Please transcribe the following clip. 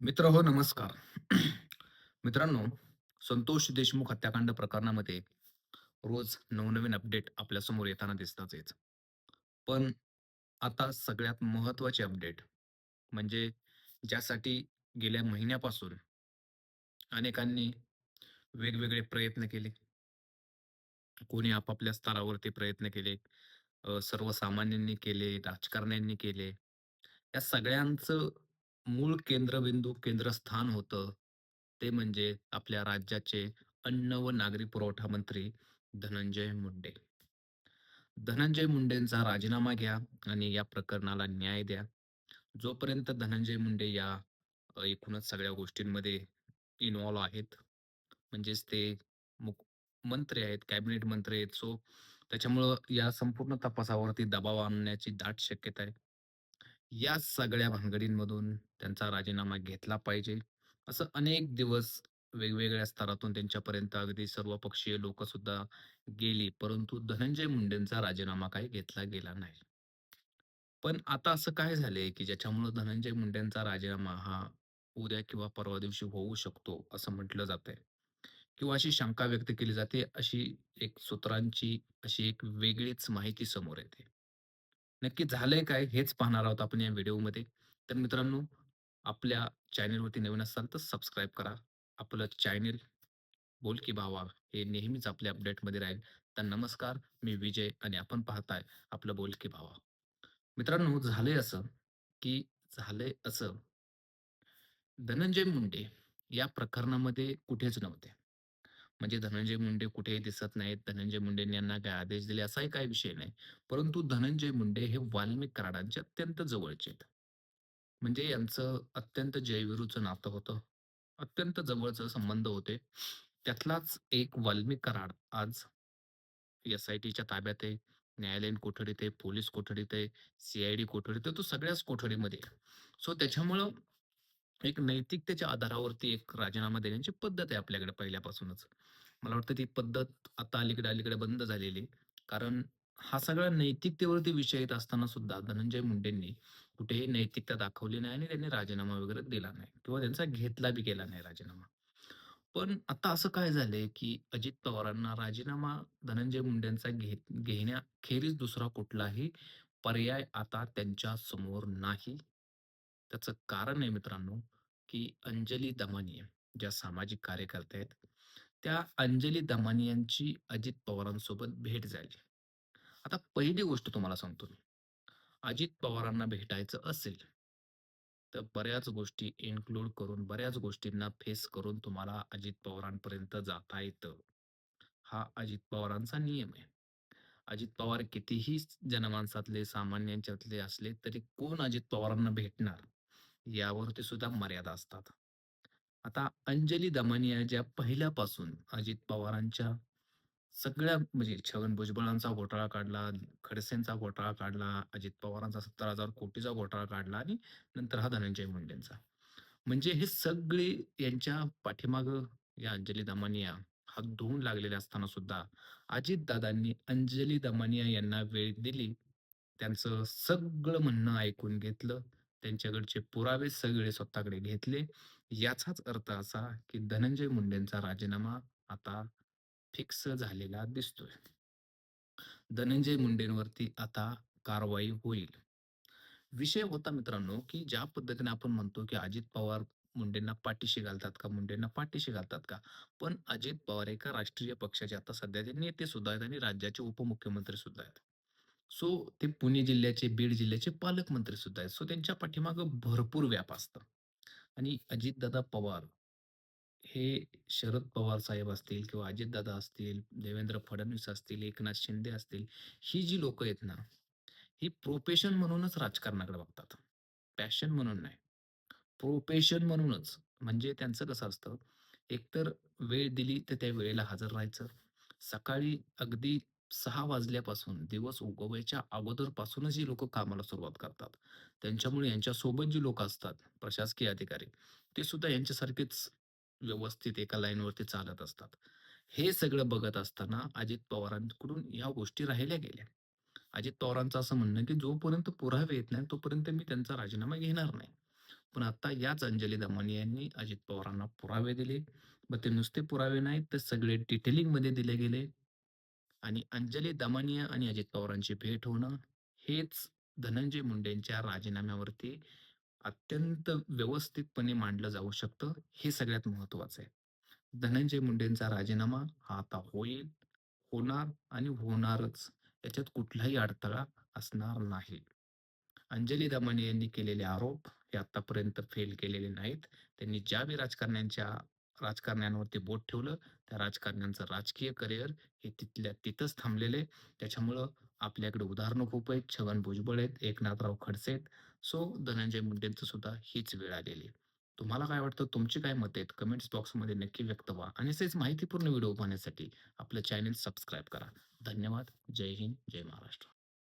मित्र हो नमस्कार. मित्रांनो, संतोष देशमुख हत्याकांड प्रकरणामध्ये रोज नवनवीन अपडेट आपल्यासमोर येताना दिसतातच. पण आता सगळ्यात महत्त्वाचे अपडेट म्हणजे ज्यासाठी गेल्या महिन्यापासून अनेकांनी वेगवेगळे प्रयत्न केले. कोणी आपापल्या स्तरावरती प्रयत्न केले. सर्वसामान्यांनी केले, राजकारण्यांनी केले. या सगळ्यांचं मूळ केंद्रबिंदू, केंद्रस्थान होतं, ते म्हणजे आपल्या राज्याचे अन्न व नागरी पुरवठा मंत्री धनंजय मुंडे. धनंजय मुंडेंचा राजीनामा घ्या आणि या प्रकरणाला न्याय द्या. जोपर्यंत धनंजय मुंडे या एकूणच सगळ्या गोष्टींमध्ये इन्वॉल्व्ह आहेत, म्हणजेच ते मुख मंत्री आहेत, कॅबिनेट मंत्री आहेत. सो त्याच्यामुळं या संपूर्ण तपासावरती दबाव आणण्याची दाट शक्यता आहे. या सगळ्या भानगडींमधून त्यांचा राजीनामा घेतला पाहिजे, असं अनेक दिवस वेगवेगळ्या स्तरातून त्यांच्यापर्यंत अगदी सर्वपक्षीय लोक सुद्धा गेली, परंतु धनंजय मुंडेंचा राजीनामा काही घेतला गेला नाही. पण आता असं काय झालंय, की ज्याच्यामुळं धनंजय मुंडेंचा राजीनामा हा उद्या किंवा परवा दिवशी होऊ शकतो, असं म्हटलं जातंय किंवा अशी शंका व्यक्त केली जाते. अशी एक सूत्रांची अशी एक वेगळीच माहिती समोर येते. नक्की झालंय काय हेच पाहणार आहोत आपण या व्हिडिओमध्ये. तर मित्रांनो, आपल्या चॅनेलवरती नवीन असाल तर सबस्क्राईब करा. आपलं चॅनेल बोल की भावा हे नेहमीच आपल्या अपडेटमध्ये राहील. तर नमस्कार, मी विजय आणि आपण पाहताय आपलं बोल की भावा. मित्रांनो, झालंय असं, की झालंय असं, धनंजय मुंडे या प्रकरणामध्ये कुठेच नव्हते. म्हणजे धनंजय मुंडे कुठेही दिसत नाहीत. धनंजय मुंडे यांना काय आदेश दिले असाही काही विषय नाही. परंतु धनंजय मुंडे हे वाल्मिक कराडांचे अत्यंत जवळचे आहेत. म्हणजे यांचं अत्यंत जयविरूचं नातं होतं. अत्यंत जवळचं संबंध होते. त्यातलाच एक वाल्मिक कराड आज एस-आय-टीच्या ताब्यात आहे. न्यायालयीन कोठडीत आहे, पोलीस कोठडीत आहे, सी-आय-डी कोठडीत आहे. तो सगळ्याच कोठडीमध्ये सो त्याच्यामुळं एक नैतिकतेच्या आधारावरती एक राजीनामा देण्याची पद्धत आहे आपल्याकडे पहिल्यापासूनच. मला वाटतं ती पद्धत आता अलीकडे-अलीकडे बंद झालेली कारण हा सगळा नैतिकतेवरती विषय येत असताना सुद्धा धनंजय मुंडेंनी कुठेही नैतिकता दाखवली नाही आणि त्यांनी राजीनामा वगैरे दिला नाही किंवा त्यांचा घेतला बी गेला नाही राजीनामा. पण आता असं काय झालंय, की अजित पवारांना राजीनामा धनंजय मुंडेंचा घेत घेण्याखेरीज दुसरा कुठलाही पर्याय आता त्यांच्यासमोर नाही. त्याचं कारण आहे मित्रांनो, की अंजली दमानिया ज्या सामाजिक कार्यकर्त्या आहेत, त्या अंजली दमानियांची अजित पवारांसोबत भेट झाली. आता पहिली गोष्ट तुम्हाला सांगतो मी. अजित पवारांना भेटायचं असेल, तर बऱ्याच गोष्टी इन्क्लूड करून, बऱ्याच गोष्टींना फेस करून तुम्हाला अजित पवारांपर्यंत जाता येतं. हा अजित पवारांचा नियम आहे. अजित पवार कितीही जनमानसातले, सामान्यांच्यातले असले, तरी कोण अजित पवारांना भेटणार? यावरती सुद्धा मर्यादा असतात. आता अंजली दमानिया ज्या पहिल्यापासून अजित पवारांच्या सगळ्या म्हणजे छगन भुजबळांचा घोटाळा काढला, खडसेंचा घोटाळा काढला, अजित पवारांचा सत्तर हजार कोटीचा घोटाळा काढला आणि नंतर हा धनंजय मुंडेंचा. म्हणजे हे सगळे यांच्या पाठीमागं या अंजली दमानिया हात धुवून लागलेले असताना सुद्धा अजितदादांनी अंजली दमानिया यांना वेळ दिली. त्यांचं सगळं म्हणणं ऐकून घेतलं. त्यांच्याकडचे पुरावे सगळे स्वतःकडे घेतले. याचाच अर्थ असा, की धनंजय मुंडेंचा राजीनामा आता फिक्स झालेला दिसतोय. धनंजय मुंडेंवरती आता कारवाई होईल. विषय होता मित्रांनो, की ज्या पद्धतीने आपण म्हणतो, की अजित पवार मुंडेंना पाठीशी घालतात का? मुंडेंना पाठीशी घालतात का? पण अजित पवार एका राष्ट्रीय पक्षाचे आता सध्याचे नेते सुद्धा आहेत आणि राज्याचे उपमुख्यमंत्री सुद्धा आहेत. सो ते पुणे जिल्ह्याचे, बीड जिल्ह्याचे पालकमंत्री सुद्धा आहेत. सो त्यांच्या पाठीमागं भरपूर व्याप असतं आणि अजितदादा पवार हे शरद पवार साहेब असतील किंवा अजितदादा असतील, देवेंद्र फडणवीस असतील, एकनाथ शिंदे असतील, ही जी लोक आहेत ना, ही प्रोफेशन म्हणूनच राजकारणाकडे बघतात. पॅशन म्हणून नाही. प्रोफेशन म्हणूनच. म्हणजे त्यांचं कसं असतं, एकतर वेळ दिली तर त्या वेळेला हजर राहायचं. सकाळी अगदी सहा वाजल्यापासून दिवस उगवायच्या अगोदरपासूनच ही लोक कामाला सुरुवात करतात. त्यांच्यामुळे यांच्यासोबत जी लोक असतात, प्रशासकीय अधिकारी, ते सुद्धा यांच्यासारखेच व्यवस्थित एका लाईनवरती चालत असतात. हे सगळं बघत असताना अजित पवारांकडून या गोष्टी राहिल्या गेल्या. अजित पवारांचं असं म्हणणं की जोपर्यंत पुरावे येत नाही, तोपर्यंत मी त्यांचा राजीनामा घेणार नाही. पण आता याच अंजली दमानी यांनी अजित पवारांना पुरावे दिले. मग ते नुसते पुरावे नाहीत, तर सगळे डिटेलिंगमध्ये दिले गेले आणि अंजली दमानिया आणि अजित पवारांची भेट होणं हेच धनंजय मुंडेंच्या राजीनाम्यावरती अत्यंत व्यवस्थितपणे मांडलं जाऊ शकतं, हे सगळ्यात महत्त्वाचं आहे. धनंजय मुंडेंचा राजीनामा हा आता होईल, होणार आणि होणारच. याच्यात कुठलाही अडथळा असणार नाही. अंजली दमानिया यांनी केलेले आरोप हे आतापर्यंत फेल केलेले नाहीत. त्यांनी ज्या बी राजकारण्यांच्या राजकारण्यांवरती बोट ठेवलं, त्या राजकारण्यांचं राजकीय करिअर हे तिथल्या तिथंच थांबलेले त्याच्यामुळं आपल्याकडे उदाहरणं खूप आहेत. छगन भुजबळ आहेत, एकनाथराव खडसे आहेत. सो धनंजय मुंडेंचं सुद्धा हीच वेळ आलेली आहे. तुम्हाला काय वाटतं? तुमची काय मत आहेत? कमेंट्स बॉक्समध्ये नक्की व्यक्त व्हा आणि असेच माहितीपूर्ण व्हिडिओ पाहण्यासाठी आपलं चॅनल सबस्क्राईब करा. धन्यवाद. जय हिंद, जय महाराष्ट्र.